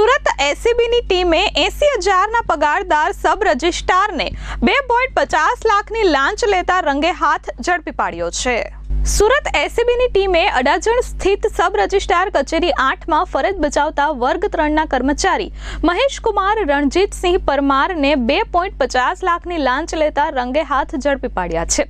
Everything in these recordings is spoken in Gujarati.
સુરત એસીબીની ટીમે એસી હજારના પગારદાર સબ રજિસ્ટ્રારને બે પોઈન્ટ પચાસ લાખની લાંચ લેતા રંગે હાથ ઝડપી પાડ્યો છે. સુરત એસીબીની ટીમે અડાજણ સ્થિત સબ રજિસ્ટ્રાર કચેરી આઠમાં ફરજ બજાવતા વર્ગ ત્રણના કર્મચારી મહેશકુમાર રણજીતસિંહ પરમારને બે પોઈન્ટ પચાસ લાખની લાંચ લેતા રંગે હાથ ઝડપી પાડ્યા છે.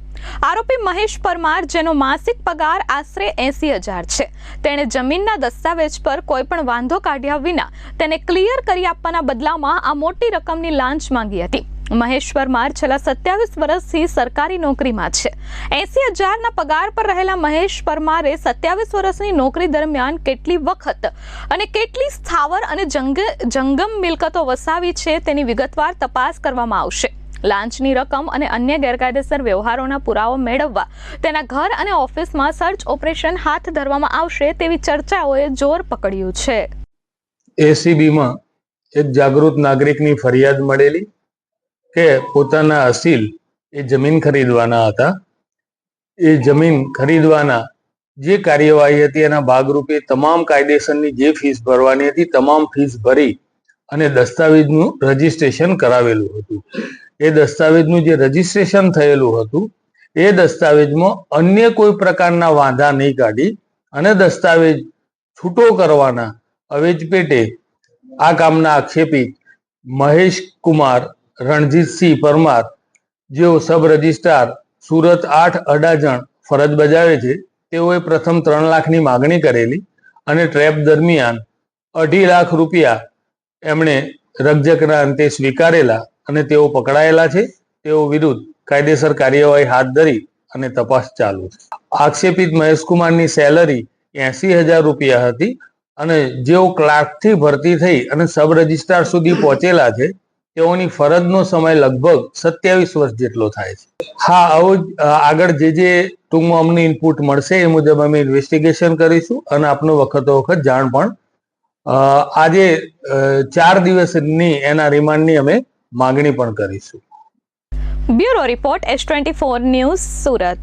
આરોપી મહેશ પરમાર, જેનો માસિક પગાર આશરે એસી હજાર છે. તેણે જમીનના દસ્તાવેજ પર કોઈ પણ વાંધો કાઢ્યા વિના તેને ક્લિયર કરી આપવાના બદલામાં આ મોટી રકમની લાંચ માંગી હતી. મહેશ પરમાર છેલ્લા સત્યાવીસ વર્ષથી સરકારી નોકરીમાં છે. એસી હજારના પગાર પર રહેલા મહેશ પરમારે સત્યાવીસ વર્ષની નોકરી દરમિયાન કેટલી વખત અને કેટલી સ્થાવર અને જંગમ મિલકતો વસાવી છે તેની વિગતવાર તપાસ કરવામાં આવશે. લાંચની રકમ અને અન્ય ગેરકાયદેસર વ્યવહારોના પુરાવો મેળવવા, તેના ઘર અને ઓફિસમાં સર્ચ ઓપરેશન હાથ ધરવામાં આવશે તેવી ચર્ચાઓએ જોર પકડ્યું છે. એસીબીમાં એક જાગૃત નાગરિકની ફરિયાદ મળેલી. કે પોતાના અસીલ એ જમીન ખરીદવાના હતા. એ જમીન ખરીદવાના જે કાર્યવાહી હતી એના ભાગરૂપે તમામ કાયદેસરની જે ફીસ ભરવાની હતી, તમામ ફીસ ભરી અને દસ્તાવેજનું રજીસ્ટ્રેશન કરાવેલું હતું. એ દસ્તાવેજનું જે રજીસ્ટ્રેશન થયેલું હતું, એ દસ્તાવેજમાં અન્ય કોઈ પ્રકારના વાંધા નહીં કાઢી અને દસ્તાવેજ છૂટો કરવાના અવેજ પેટે આ કામના આક્ષેપી મહેશ કુમાર રણજીતસિંહ પરમાર, જેઓ સબ રજિસ્ટ્રાર, સુરત આઠ અડાજણ ફરજ બજાવે છે, તેઓએ પ્રથમ ત્રણ લાખની માગણી કરેલી અને ટ્રેપ દરમિયાન અઢી લાખ રૂપિયા એમણે રગજકના અંતે સ્વીકારેલા અને તેઓ પકડાયેલા છે. તેઓ વિરુદ્ધ કાયદેસર કાર્યવાહી હાથ ધરી અને તપાસ ચાલુ છે. આક્ષેપિત મહેશકુમારની સેલરી એસી હજાર રૂપિયા હતી અને જેઓ ક્લાર્કથી ભરતી થઈ અને સબ રજિસ્ટ્રાર સુધી પહોંચેલા છે તેઓની ફરજનો સમય લગભગ સત્યાવીસ વર્ષ જેટલો થાય છે. હા, આવો આગળ જે જે ટૂંકમાં અમને ઇનપુટ મળશે એ મુજબ અમે ઇન્વેસ્ટિગેશન કરીશું અને આપનો વખતો વખત જાણ પણ આજે ચાર દિવસની એના રિમાન્ડની અમે માગણી પણ કરીશું. Bureau report S twenty four news Surat.